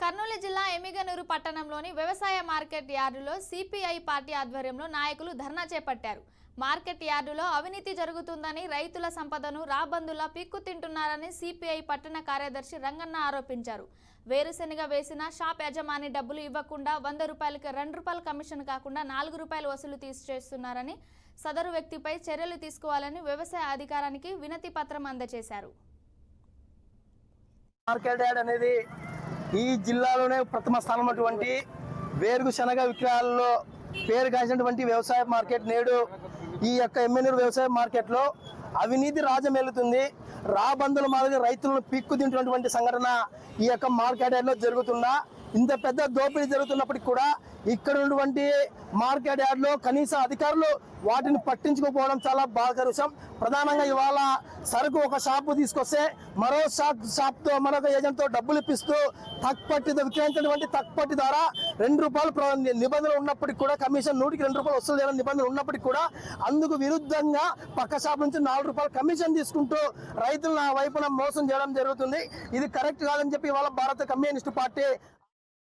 కర్నూలు జిల్లా ఎమిగనూరు పట్టణంలోని వ్యవసాయ మార్కెట్ యార్డులో సిపిఐ పార్టీ ఆధ్వర్యంలో నాయకులు ధర్నా చేపట్టారు. మార్కెట్ యార్డులో అవినీతి జరుగుతుందని రైతుల సంపదను రాబందులా పిక్కు తింటున్నారని సిపిఐ పట్టణ కార్యదర్శి రంగన్న ఆరోపించారు. వేరుశెనగ వేసిన షాప్ యజమాని డబ్బులు ఇవ్వకుండా వంద రూపాయలకి రెండు రూపాయల కమిషన్ కాకుండా నాలుగు రూపాయలు వసూలు తీసి చేస్తున్నారని సదరు వ్యక్తిపై చర్యలు తీసుకోవాలని వ్యవసాయ అధికారానికి వినతి పత్రం అందజేశారు. మార్కెట్ యార్డ్ అనేది ఈ జిల్లాలోనే ప్రథమ స్థానం అటువంటి వేరుగు శనగ విక్రయాలలో పేరు కాసినటువంటి వ్యవసాయ మార్కెట్ నేడు ఈ యొక్క ఎమ్మెనూరు వ్యవసాయ మార్కెట్లో అవినీతి రాజమేలుతుంది. రాబందుల మాదిరి రైతులను పిక్కు తింటున్నటువంటి సంఘటన ఈ యొక్క మార్కెట్లో యార్డ్లో జరుగుతుందా ఇంత పెద్ద దోపిడీ జరుగుతున్నప్పటికీ కూడా ఇక్కడ ఉన్నటువంటి మార్కెట్ యార్డ్లో కనీస అధికారులు వాటిని పట్టించుకోకపోవడం చాలా బాధాకరం. ప్రధానంగా ఇవాళ సరుకు ఒక షాపు తీసుకొస్తే మరో షాప్ షాప్తో మరొక ఏజెంట్తో డబ్బులు ఇప్పిస్తూ తక్కుపట్టి విక్రయించినటువంటి తక్పట్టి ద్వారా రెండు రూపాయలు నిబంధనలు ఉన్నప్పటికీ కూడా కమిషన్ నూటికి రెండు రూపాయలు వసూలు చేయాలని నిబంధనలు ఉన్నప్పటికీ కూడా అందుకు విరుద్ధంగా పక్క షాప్ నుంచి నాలుగు రూపాయలు కమిషన్ తీసుకుంటూ రైతులను ఆ వైపున మోసం చేయడం జరుగుతుంది. ఇది కరెక్ట్ కాదని చెప్పి ఇవాళ భారత కమ్యూనిస్ట్ పార్టీ